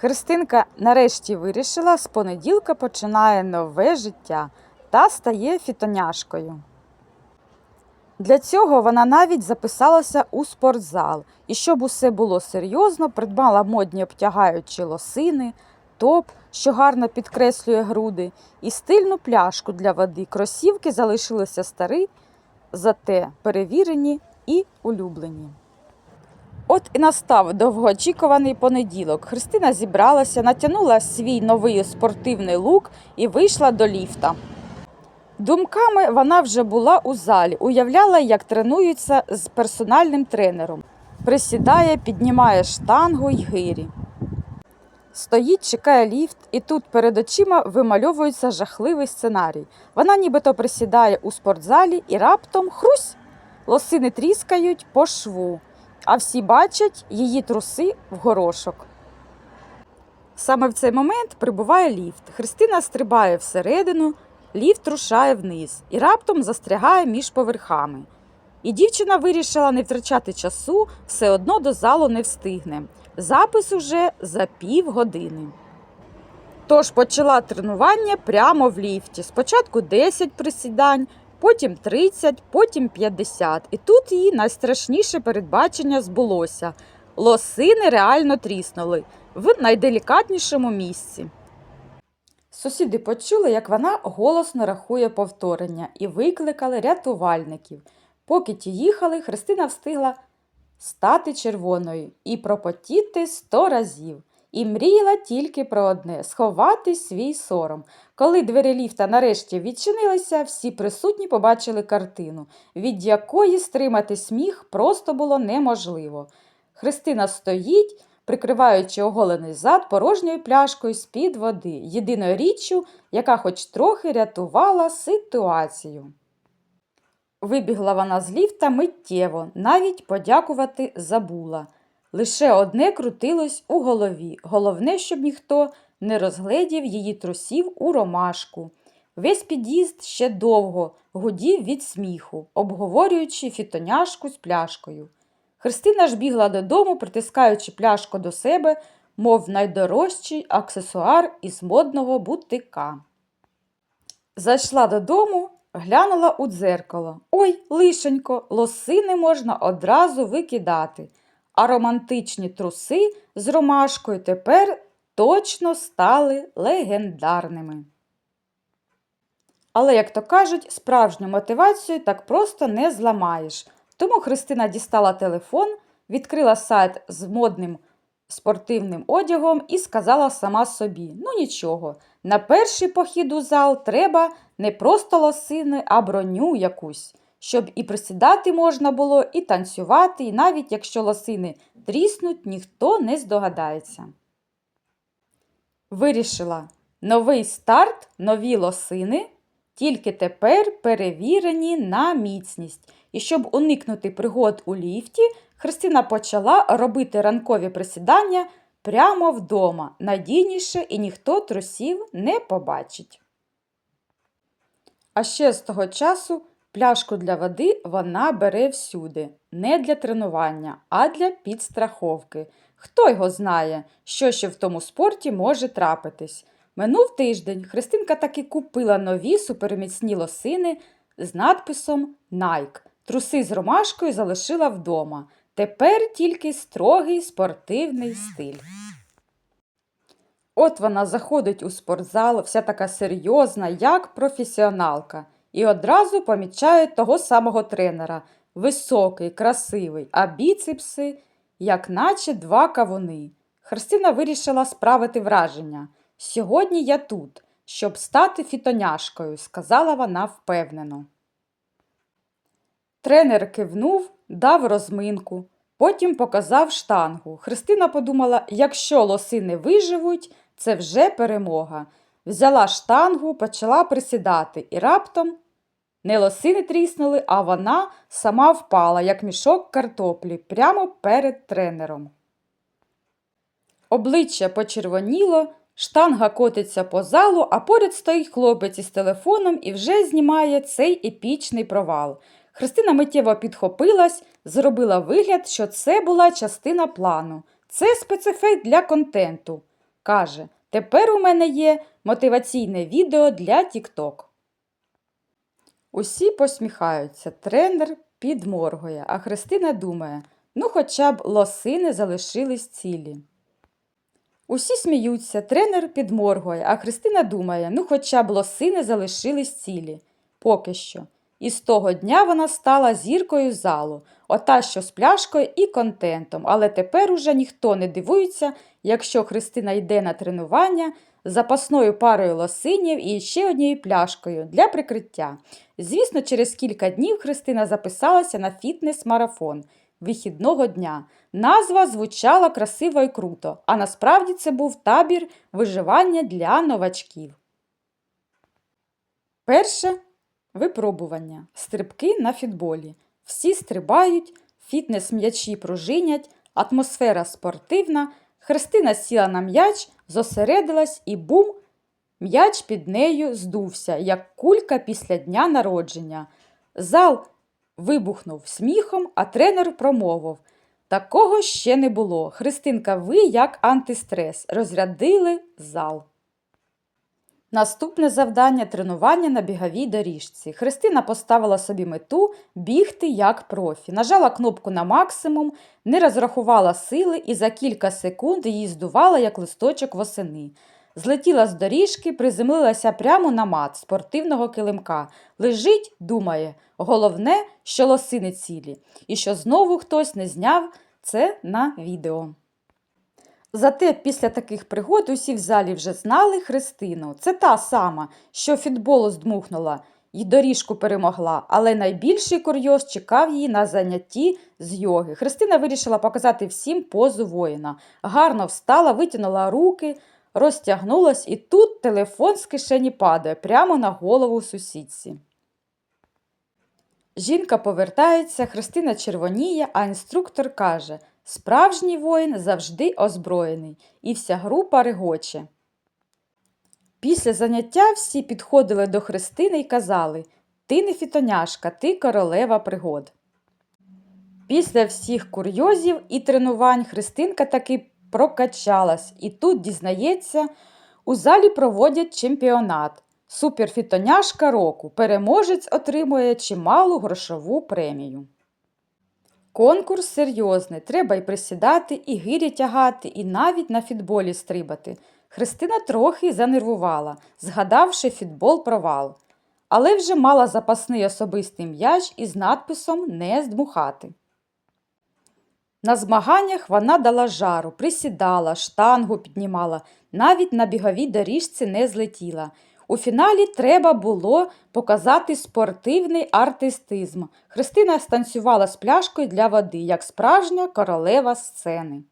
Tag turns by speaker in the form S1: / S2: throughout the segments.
S1: Христинка нарешті вирішила, з понеділка починає нове життя та стає фітоняшкою. Для цього вона навіть записалася у спортзал. І щоб усе було серйозно, придбала модні обтягаючі лосини, топ, що гарно підкреслює груди, і стильну пляшку для води. Кросівки залишилися старі, зате перевірені і улюблені. От і настав довгоочікуваний понеділок. Христина зібралася, натягнула свій новий спортивний лук і вийшла до ліфта. Думками вона вже була у залі, уявляла, як тренуються з персональним тренером. Присідає, піднімає штангу й гирі. Стоїть, чекає ліфт, і тут перед очима вимальовується жахливий сценарій. Вона нібито присідає у спортзалі і раптом хрусь. Лосини тріскають по шву, а всі бачать її труси в горошок. Саме в цей момент прибуває ліфт. Христина стрибає всередину, ліфт рушає вниз і раптом застрягає між поверхами. І дівчина вирішила не втрачати часу, все одно до залу не встигне. Запис уже за півгодини. Тож почала тренування прямо в ліфті. Спочатку 10 присідань, потім 30, потім 50. І тут її найстрашніше передбачення збулося. Лосини реально тріснули в найделікатнішому місці. Сусіди почули, як вона голосно рахує повторення, і викликали рятувальників. Поки ті їхали, Христина встигла стати червоною і пропотіти сто разів. І мріяла тільки про одне сховати свій сором. Коли двері ліфта нарешті відчинилися, всі присутні побачили картину, від якої стримати сміх просто було неможливо. Христина стоїть, прикриваючи оголений зад порожньою пляшкою з-під води, єдиною річчю, яка хоч трохи рятувала ситуацію. Вибігла вона з ліфта миттєво, навіть подякувати забула. Лише одне крутилось у голові. Головне, щоб ніхто не розгледів її трусів у ромашку. Весь під'їзд ще довго гудів від сміху, обговорюючи фітоняшку з пляшкою. Христина ж бігла додому, притискаючи пляшку до себе, мов найдорожчий аксесуар із модного бутика. Зайшла додому, глянула у дзеркало. Ой, лишенько, лосини можна одразу викидати, а романтичні труси з ромашкою тепер точно стали легендарними. Але, як то кажуть, справжню мотивацію так просто не зламаєш. Тому Христина дістала телефон, відкрила сайт з модним спортивним одягом і сказала сама собі: ну нічого, на перший похід у зал треба не просто лосини, а броню якусь, щоб і присідати можна було, і танцювати, і навіть якщо лосини тріснуть, ніхто не здогадається. Вирішила новий старт, нові лосини, тільки тепер перевірені на міцність. І щоб уникнути пригод у ліфті, Христина почала робити ранкові присідання прямо вдома, надійніше і ніхто трусів не побачить. А ще з того часу пляшку для води вона бере всюди, не для тренування, а для підстраховки. Хто його знає, що ще в тому спорті може трапитись. Минув тиждень Христинка таки купила нові суперміцні лосини з надписом Nike. Труси з ромашкою залишила вдома. Тепер тільки строгий спортивний стиль. От вона заходить у спортзал, вся така серйозна, як професіоналка, і одразу помічає того самого тренера. Високий, красивий, а біцепси, як наче два кавуни. Христина вирішила справити враження. Сьогодні я тут, щоб стати фітоняшкою, сказала вона впевнено. Тренер кивнув, дав розминку, потім показав штангу. Христина подумала, якщо лосини виживуть, це вже перемога. Взяла штангу, почала присідати, і раптом не лосини тріснули, а вона сама впала, як мішок картоплі, прямо перед тренером. Обличчя почервоніло, штанга котиться по залу, а поряд стоїть хлопець із телефоном і вже знімає цей епічний провал. Христина миттєво підхопилась, зробила вигляд, що це була частина плану. Це спецефект для контенту. каже: Тепер у мене є мотиваційне відео для TikTok. Усі посміхаються, тренер підморгує, а Христина думає, ну хоча б лосини залишились цілі. Усі сміються, тренер підморгує, а Христина думає, ну хоча б лосини залишились цілі. Поки що. І з того дня вона стала зіркою залу, ота що з пляшкою і контентом. Але тепер уже ніхто не дивується, якщо Христина йде на тренування з запасною парою лосинів і ще однією пляшкою для прикриття. Звісно, через кілька днів Христина записалася на фітнес-марафон вихідного дня. Назва звучала красиво і круто, а насправді це був табір виживання для новачків. Перше випробування. Стрибки на фітболі. Всі стрибають, фітнес-м'ячі пружинять, атмосфера спортивна. Христина сіла на м'яч, зосередилась і бум! М'яч під нею здувся, як кулька після дня народження. Зал вибухнув сміхом, а тренер промовив Такого ще не було. Христинка, ви як антистрес. Розрядили зал. Наступне завдання тренування на біговій доріжці. Христина поставила собі мету бігти як профі. Нажала кнопку на максимум, не розрахувала сили і за кілька секунд її здувала, як листочок восени. Злетіла з доріжки, приземлилася прямо на мат спортивного килимка. Лежить, думає, головне, що лосини цілі, і що знову хтось не зняв це на відео. Зате після таких пригод усі в залі вже знали Христину. Це та сама, що фітболу здмухнула і доріжку перемогла, але найбільший курйоз чекав її на занятті з йоги. Христина вирішила показати всім позу воїна. Гарно встала, витягнула руки, розтягнулась, і тут телефон з кишені падає прямо на голову сусідці. Жінка повертається, Христина червоніє, а інструктор каже Справжній воїн завжди озброєний, і вся група регоче. Після заняття всі підходили до Христини і казали Ти не фітоняшка, ти королева пригод. Після всіх курйозів і тренувань Христинка таки прокачалась, і тут дізнається, у залі проводять чемпіонат. Суперфітоняшка року. Переможець отримує чималу грошову премію. Конкурс серйозний. Треба й присідати, і гирі тягати, і навіть на фітболі стрибати. Христина трохи занервувала, згадавши фітбол провал. Але вже мала запасний особистий м'яч із надписом Не здмухати. На змаганнях вона дала жару, присідала, штангу піднімала, навіть на біговій доріжці не злетіла. У фіналі треба було показати спортивний артистизм. Христина станцювала з пляшкою для води, як справжня королева сцени.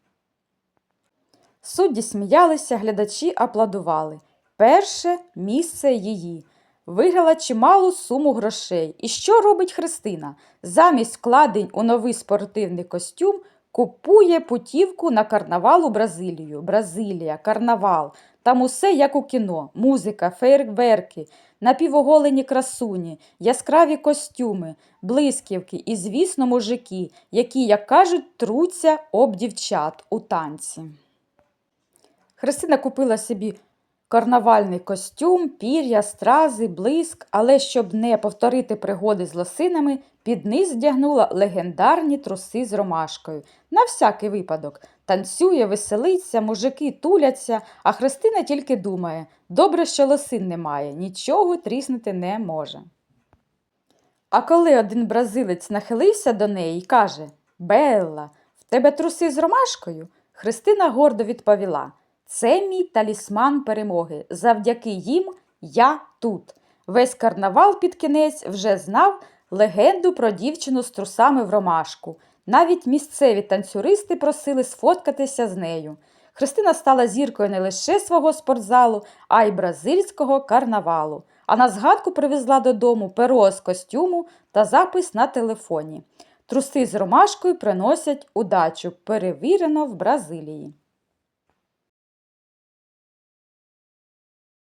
S1: Судді сміялися, глядачі аплодували. Перше місце її. Виграла чималу суму грошей. І що робить Христина? Замість вкладень у новий спортивний костюм купує путівку на карнавал у Бразилію. Бразилія, карнавал. Там усе як у кіно: музика, фейерверки, напівоголені красуні, яскраві костюми, блисківки і, звісно, мужики, які, як кажуть, труться об дівчат у танці. Христина купила собі карнавальний костюм, пір'я, стрази, блиск, але щоб не повторити пригоди з лосинами, під низ вдягнула легендарні труси з ромашкою. На всякий випадок. Танцює, веселиться, мужики туляться, а Христина тільки думає добре, що лосин немає, нічого тріснути не може. А коли один бразилець нахилився до неї і каже Белла, в тебе труси з ромашкою? Христина гордо відповіла Це мій талісман перемоги. Завдяки їм я тут. Весь карнавал під кінець вже знав легенду про дівчину з трусами в ромашку. Навіть місцеві танцюристи просили сфоткатися з нею. Христина стала зіркою не лише свого спортзалу, а й бразильського карнавалу. А на згадку привезла додому перо з костюму та запис на телефоні. Труси з ромашкою приносять удачу, перевірено в Бразилії.